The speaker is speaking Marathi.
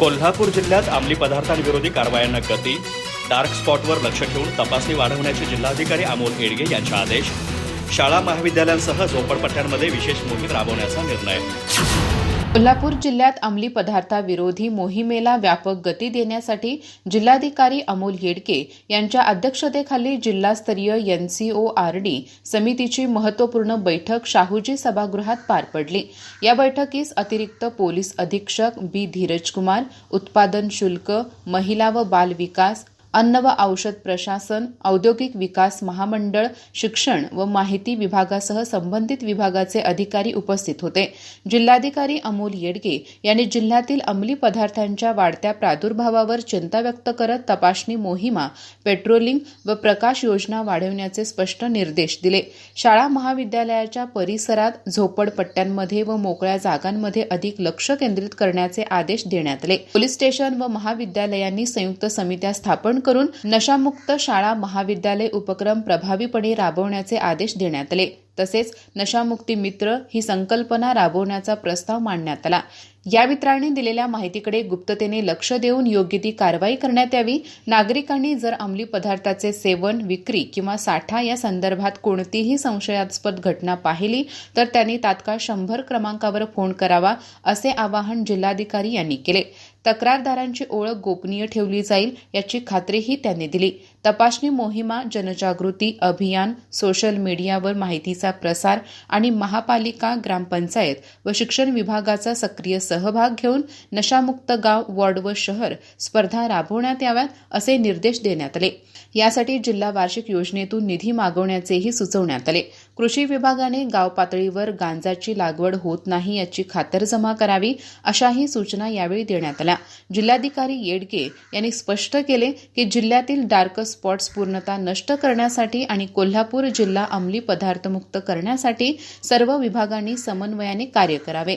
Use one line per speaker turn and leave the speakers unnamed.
कोल्हापूर जिल्ह्यात अंमली पदार्थांविरोधी कारवायांना गती डार्क स्पॉटवर लक्ष ठेवून तपासणी वाढवण्याचे जिल्हाधिकारी अमोल येडगे यांचे आदेश शाळा महाविद्यालयांसह झोपडपट्ट्यांमध्ये विशेष मोहीम राबवण्याचा निर्णय.
कोल्हापूर जिल्ह्यात अंमली पदार्थाविरोधी मोहिमेला व्यापक गती देण्यासाठी जिल्हाधिकारी अमोल येडके यांच्या अध्यक्षतेखाली जिल्हास्तरीय एनसीओ आर डी समितीची महत्त्वपूर्ण बैठक शाहूजी सभागृहात पार पडली. या बैठकीस अतिरिक्त पोलीस अधीक्षक बी धीरजकुमार उत्पादन शुल्क महिला व बाल विकास अन्न व औषध प्रशासन औद्योगिक विकास महामंडळ शिक्षण व माहिती विभागासह संबंधित विभागाचे अधिकारी उपस्थित होते. जिल्हाधिकारी अमोल येडगे यांनी जिल्ह्यातील अंमली पदार्थांच्या वाढत्या प्रादुर्भावावर चिंता व्यक्त करत तपासणी मोहिमा पेट्रोलिंग व प्रकाश योजना वाढवण्याचे स्पष्ट निर्देश दिले. शाळा महाविद्यालयाच्या परिसरात झोपडपट्ट्यांमध्ये व मोकळ्या जागांमध्ये अधिक लक्ष केंद्रित करण्याचे आदेश देण्यात आले. पोलीस स्टेशन व महाविद्यालयांनी संयुक्त समित्या स्थापन करून नशामुक्त शाळा महाविद्यालय उपक्रम प्रभावीपणे राबवण्याचे आदेश देण्यात आले. तसेच नशामुक्ती मित्र ही संकल्पना राबवण्याचा प्रस्ताव मांडण्यात आला. या मित्रांनी दिलेल्या माहितीकडे गुप्ततेने लक्ष देऊन योग्य ती कारवाई करण्यात यावी. नागरिकांनी जर अंमली पदार्थाचे सेवन विक्री किंवा साठा या संदर्भात कोणतीही संशयास्पद घटना पाहिली तर त्यांनी तात्काळ शंभर क्रमांकावर फोन करावा असे आवाहन जिल्हाधिकारी यांनी केले. तक्रारदारांची ओळख गोपनीय ठेवली जाईल याची खात्रीही त्यांनी दिली. तपासणी मोहिमा जनजागृती अभियान सोशल मीडियावर माहितीचा प्रसार आणि महापालिका ग्रामपंचायत व शिक्षण विभागाचा सक्रिय सहभाग घेऊन नशामुक्त गाव वॉर्ड व शहर स्पर्धा राबवण्यात याव्यात असे निर्देश देण्यात आले. यासाठी जिल्हा वार्षिक योजनेतून निधी मागवण्याचेही सुचवण्यात आले. कृषी विभागाने गाव पातळीवर गांजाची लागवड होत नाही याची खातरजमा करावी अशाही सूचना यावेळी देण्यात आल्या. जिल्हाधिकारी येडगे यांनी स्पष्ट केले की जिल्ह्यातील डार्क स्पॉट्स पूर्णता नष्ट करण्यासाठी आणि कोल्हापूर जिल्हा अंमली पदार्थमुक्त करण्यासाठी सर्व विभागांनी समन्वयाने कार्य करावे.